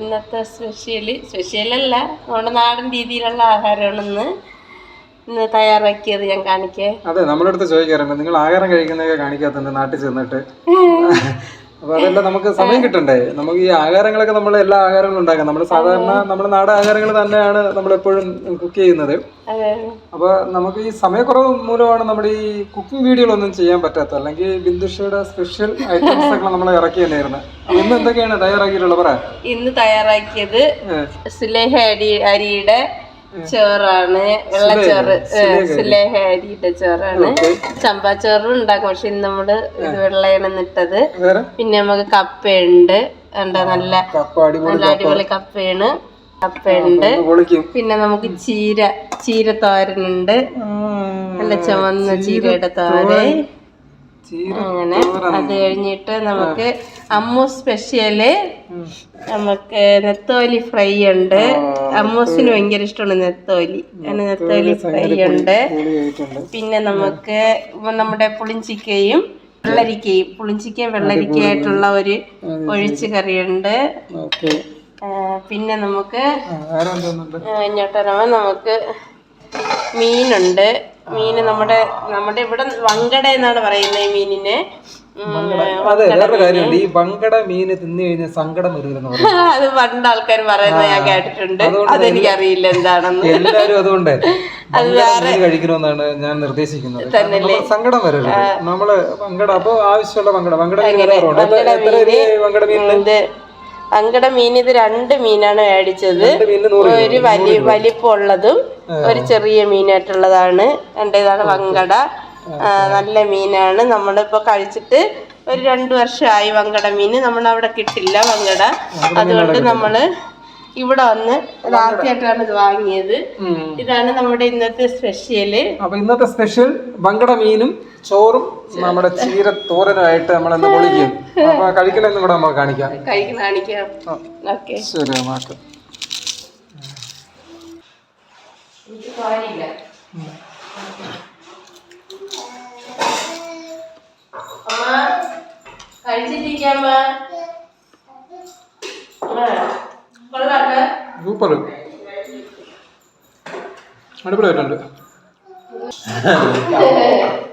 ഇന്നത്തെ സ്പെഷ്യൽ സ്പെഷ്യലല്ല നമ്മുടെ നാടൻ രീതിയിലുള്ള ആഹാരമാണെന്ന്. ഇന്ന് തയ്യാറാക്കിയത് ഞാൻ കാണിക്കേ. അതെ നമ്മളടുത്ത് ചോദിക്കാറുണ്ട് നിങ്ങൾ ആഹാരം കഴിക്കുന്നതൊക്കെ കാണിക്കാത്തുണ്ട് നാട്ടിൽ ചെന്നിട്ട്. അപ്പൊ അതെല്ലാം നമുക്ക് സമയം കിട്ടണ്ടേ? നമുക്ക് ഈ ആഹാരങ്ങളൊക്കെ നമ്മൾ എല്ലാ ആഹാരങ്ങളും ഉണ്ടാക്കാം. നമ്മൾ സാധാരണ നമ്മുടെ നാടൻ ആഹാരങ്ങൾ തന്നെയാണ് നമ്മൾ എപ്പോഴും കുക്ക് ചെയ്യുന്നത്. അപ്പൊ നമുക്ക് ഈ സമയക്കുറവ് മൂലമാണ് നമ്മുടെ ഈ കുക്കിംഗ് വീഡിയോകളൊന്നും ചെയ്യാൻ പറ്റാത്ത അല്ലെങ്കിൽ ബിന്ദുഷയുടെ സ്പെഷ്യൽ ഐറ്റംസ് ഒക്കെ നമ്മൾ ഇറക്കി തന്നെയായിരുന്നു. ഇന്ന് എന്തൊക്കെയാണ് തയ്യാറാക്കിയിട്ടുള്ളത്? പറ. ഇന്ന് തയ്യാറാക്കിയത് സുലേഹ അരി അരിയുടെ ചോറാണ്. വെള്ളച്ചോറ് ചോറ് സുലേഹ അരിയുടെ ചോറാണ്. ചമ്പാച്ചോറും ഉണ്ടാക്കും. പക്ഷെ ഇന്ന് നമ്മൾ ഇത് വെള്ളയാണ് ഇട്ടത്. പിന്നെ നമുക്ക് കപ്പയുണ്ട്. എന്താ നല്ല നല്ല അടിപൊളി കപ്പയാണ്. കപ്പയുണ്ട്. പിന്നെ നമുക്ക് ചീര ചീര തോരനുണ്ട്. നല്ല ചുവന്ന ചീരയുടെ തോരൻ. ചീര അങ്ങനെ അത് കഴിഞ്ഞിട്ട് നമുക്ക് അമ്മു സ്പെഷ്യൽ നമുക്ക് നെത്തോലി ഫ്രൈ ഉണ്ട്. അമ്മൂസിന് ഭയങ്കര ഇഷ്ടമാണ് നെത്തോലി. അങ്ങനെ നെത്തോലി ഫ്രൈ ഉണ്ട്. പിന്നെ നമുക്ക് നമ്മുടെ പുളിഞ്ചിക്കയും വെള്ളരിക്കയും പുളിഞ്ചിക്കയും വെള്ളരിക്കയായിട്ടുള്ള ഒരു ഒഴിച്ചു കറിയുണ്ട്. പിന്നെ നമുക്ക് ഇങ്ങോട്ടിറങ്ങാൻ നമുക്ക് മീനുണ്ട്. മീന് നമ്മുടെ നമ്മുടെ ഇവിടെ വങ്കട എന്നാണ് പറയുന്നത് ഈ മീനിനെ. അതെ വേറെ കാര്യമുണ്ട്. ഈ വങ്കട മീന് തിന്നു കഴിഞ്ഞാൽ സങ്കടം വരുമെന്ന് പറയും അത് പണ്ട് ആൾക്കാർ പറയുന്നത് ഞാൻ കേട്ടിട്ടുണ്ട്. അതെനിക്കറിയില്ല എന്താണെന്ന്. എല്ലാരും അതുകൊണ്ട് അത് മീൻ കഴിക്കണമെന്നാണ് ഞാൻ നിർദ്ദേശിക്കുന്നത്. സങ്കടം വരരുത്. നമ്മൾ വങ്കട അപ്പൊ ആവശ്യമുള്ള വങ്കട വങ്കട മീൻ വങ്കട ഇത് വങ്കട മീൻ ഇത് രണ്ട് മീനാണ് മേടിച്ചത്. ഒരു വലിയ വലിപ്പമുള്ളതും ഒരു ചെറിയ മീനായിട്ടുള്ളതാണ്. രണ്ടേതാണ് വങ്കട നല്ല മീനാണ്. നമ്മളിപ്പോ കഴിച്ചിട്ട് ഒരു രണ്ടു വർഷമായി വങ്കട മീൻ. നമ്മളവിടെ കിട്ടില്ല വങ്കട. അതുകൊണ്ട് നമ്മൾ ഇവിടെ വന്ന് ആദ്യമായിട്ടാണ് ഇത് വാങ്ങിയത്. ഇതാണ് നമ്മുടെ ഇന്നത്തെ സ്പെഷ്യൽ. അപ്പൊ ഇന്നത്തെ സ്പെഷ്യൽ വങ്കട മീനും ചോറും നമ്മുടെ ചീര തോരനുമായിട്ട് നമ്മൾ ഇന്ന് പൊളിക്കും. അപ്പൊ കൂടെ നമ്മൾ കാണിക്കാം. കഴിക്കണം കാണിക്കാം. ഓക്കെ. ശരി കഴിച്ചിട്ടിരിക്കാമ്മ കൊള്ളാട്ട സൂപ്പർ. അടിപൊളിയായിട്ടുണ്ട്.